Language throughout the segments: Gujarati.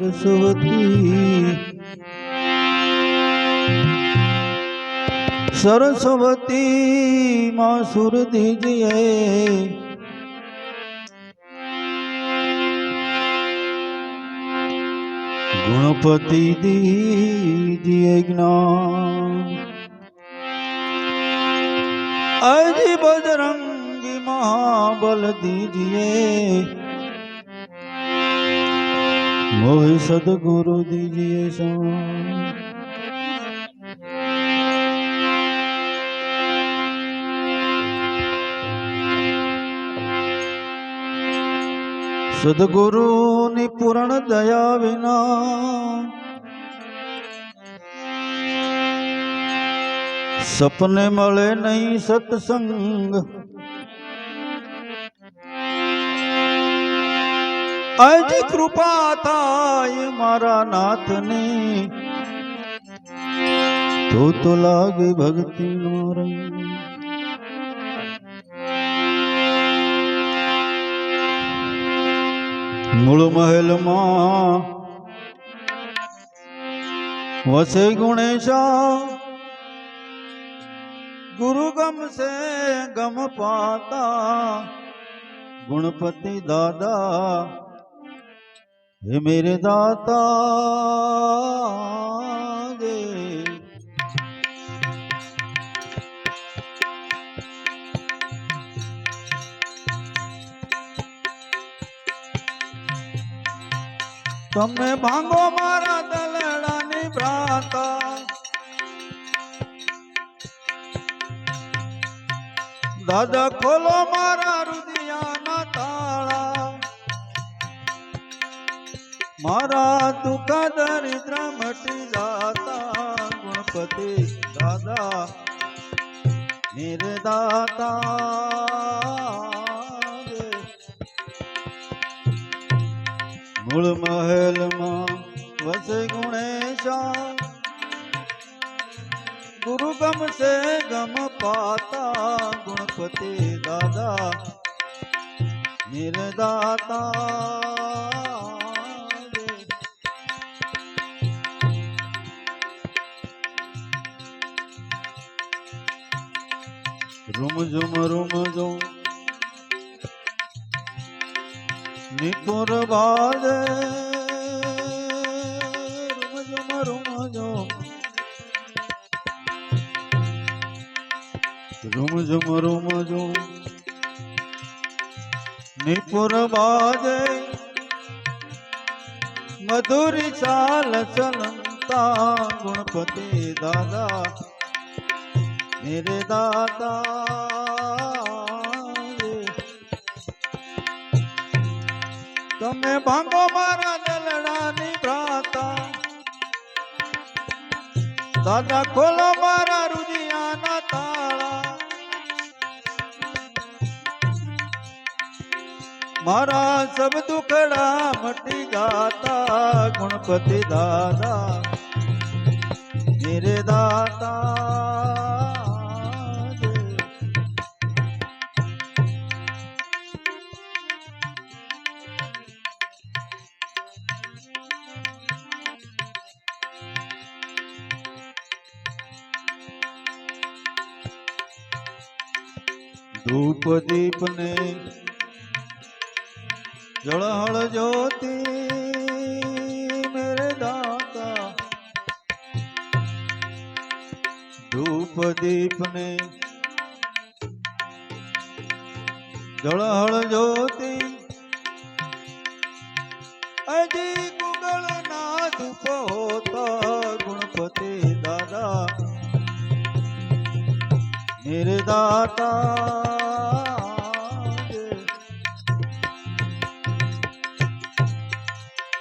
सरस्वती। सरस्वती माँ सुर दीजिए गुणपति दीजिए ज्ञान। अजी बजरंगी महाबल दीजिए મોહે સદગુરુ દીજીએ સદગુરુની પૂર્ણ દયા વિના સપને મળે નહીં સત્સંગ આજ કૃપા થાય મારા નાથની. તો તો લાગે ભક્તિ નો રંગ મૂળ મહેલમાં વસે ગુણેશા. ગુરુ ગમશે ગમ પાતા. ગુણપતિ દાદા હે મેરે દાતા જે તમે ભાંગો મારા દલડાની ભ્રાતા દાદા ખોલો મારા રુદિયાના તાળા મારા દુઃખ દરિદ્ર મટી જાતા ગુણપતિ દાદા મેરે દાતા જે મૂળ મહેલમાં વસે ગુણેશા ગુરુ ગમશે ગમ પાતા ગુણપતિ દાદા મેરે રૂમ ઝુમ રૂમ ઝુમ. નિપુર બાજે રૂમ ઝુમ રૂમ ઝુમ. રૂમ ઝુમ રૂમ ઝુમ. નિપુર બાજે મધુરી ચાલ ચલંતા. ગુણપતિ દાદા. મેરે દાદા રે. તમે ભાંગો મારા દલડાની ભ્રાતા દાદા ખોલો મારા રુદિયાના તાળા મારા સબ દુખડા મટી જાતા ગુણપતિ દાદા મેરે દાતા દીપને જળહળ જ્યોતિ મેરે દાતા. ધૂપ દીપને જળહળ જ્યોતિ. અજી ગુગળ ના ધૂપ હોતા ગુણપતિ દાદા. મેરે દાતા.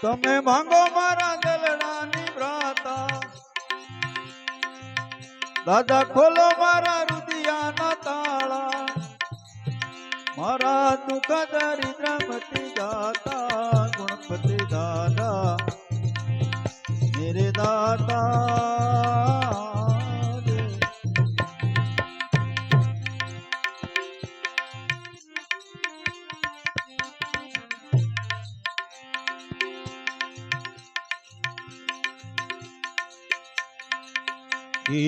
તમે માંગો મારા દલડાની ભ્રાતા દાદા ખોલો મારા રુદિયાના તાળા મારા દુઃખ દરિદ્ર મટી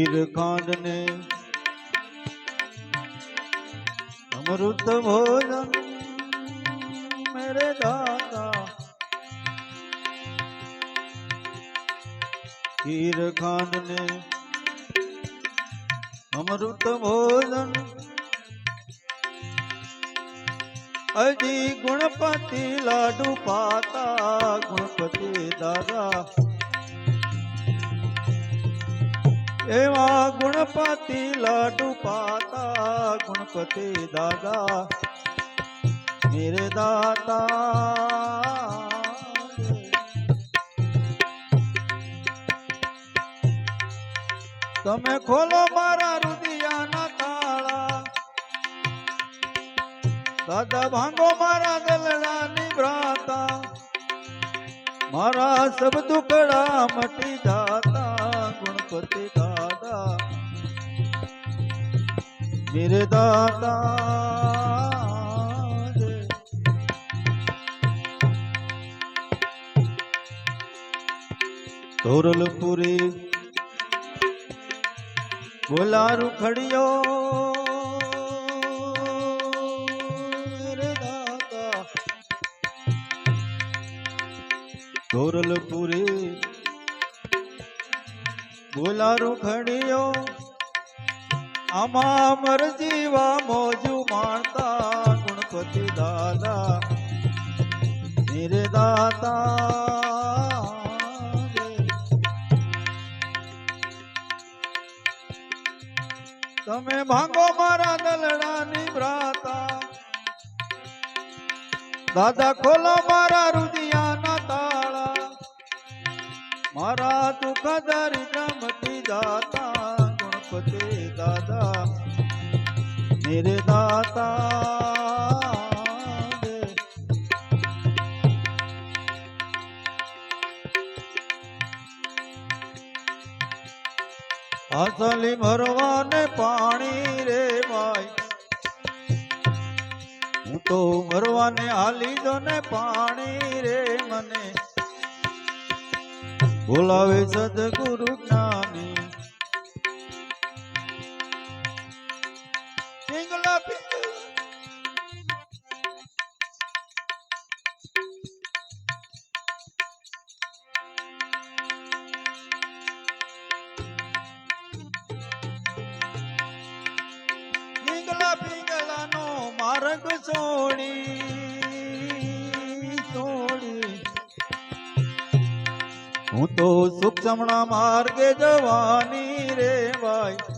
हीर कान ने अमृत भोजन मेरे दादा हीर खान ने अमृत भोजन। अजी गुणपति लाडू पाता, गुणपति दादा। એવા ગુણપતિ લાડુ પાતા ગુણપતિ દાદા મેરે દાતા તમે ખોલો મારા રુદિયાના તાળા દાદા ભાંગો મારા દલડાની ભ્રાતા મારા સબ દુકડા મટી જાતા ગુણપતિ દાદા મેરે દાતા જય. ધોરલપુરી બોલારું ખડિયો મેરે દાતા ધોરલપુરી બોલારું ખડિયો આમાં મરજીવા મોજુ માણતા ગુણપતિ દાદા મેરે દાતા તમે ભાંગો મારા દલડાની ભ્રાતા દાદા ખોલો મારા રુદિયાના તાળા મારા દુઃખ દરિદ્ર મટી જાતા ગણપતિ દાદા મેરે દાતા દે. હાસલી ભરવાને પાણી રે ભાઈ હું તો મરવાને હાલી દો ને પાણી રે મને બોલાવે સદગુરુ જ્ઞાની પિંગલા પિંગલા પિંગલા પિંગલાનો માર્ગ છોડી છોડી હું તો સૂક્ષ્મણા માર્ગે જવાની રે ભાઈ.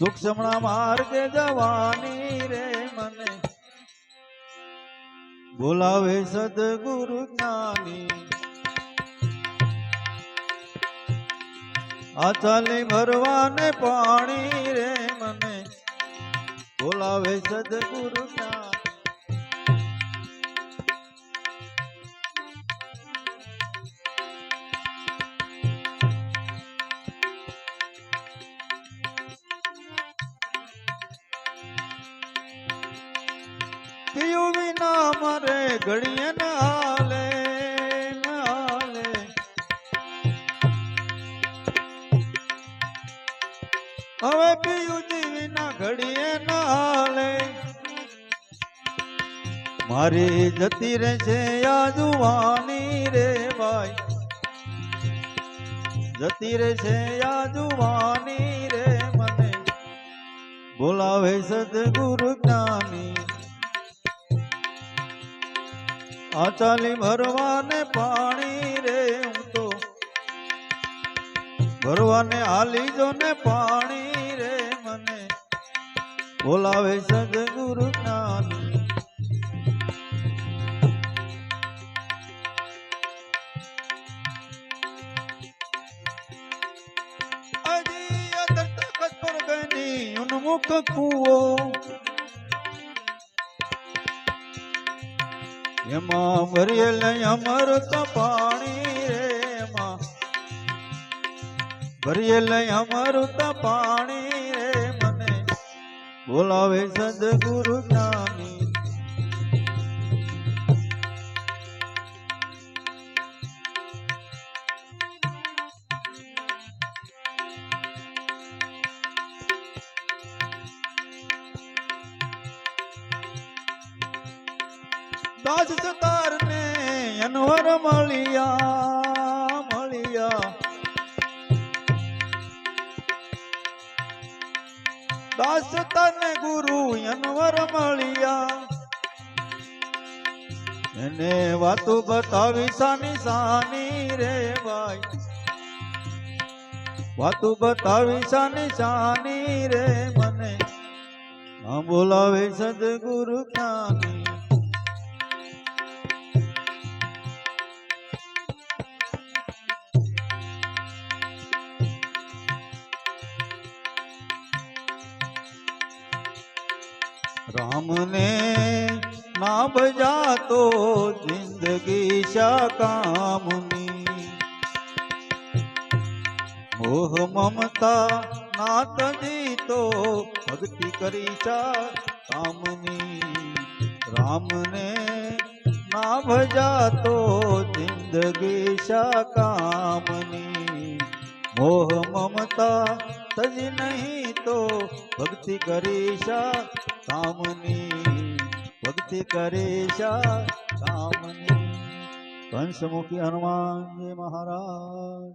સૂક્ષ્મણા માર્ગે જવાની રે મને. બોલાવે સદગુરુ જ્ઞાની. આચાલી ચાલી ભરવાને પાણી રે મને. બોલાવે સદગુરુ જ્ઞાની. વિના મરે ઘડીએ નાલે નાલે હવે પીયું જી વિના ઘડીએ નાલે મારી જતી રહેશે આ જુવાની રે ભાઈ. જતી રહેશે આ જુવાની રે મને. બોલાવે સદગુરુ જ્ઞાની. આ ચાલી ભરવાને પાણી રે હું તો. ભરવાને હાલી જો ને પાણી રે મને. બોલાવે સદગુરુ જ્ઞાન. અજી અદર ભરીએ લઈ અમારું તો પાણી રે મને બોલાવે સદગુરુ જ્ઞાની દાસ સતાર ને અનવર મળિયા મળિયા દાસ તને ગુરુ અનવર મળ્યા. એને વાતો બતાવી સાની સાની રે ભાઈ. વાતો બતાવી સાની સાની રે મને. બોલાવે સદગુરુ જ્ઞાની. राम ने ना बजा तो ज़िंदगी शा कामनी मोह ममता ना ती तो भक्ति करी चा कामनी। राम ने ना भजा तो ज़िंदगी शा कामनी मोह ममता तज नहीं तो भक्ति करी शा કામની ભક્તિ કરે શા કામની કંસમુખી હનુમાનજી મહારાજ.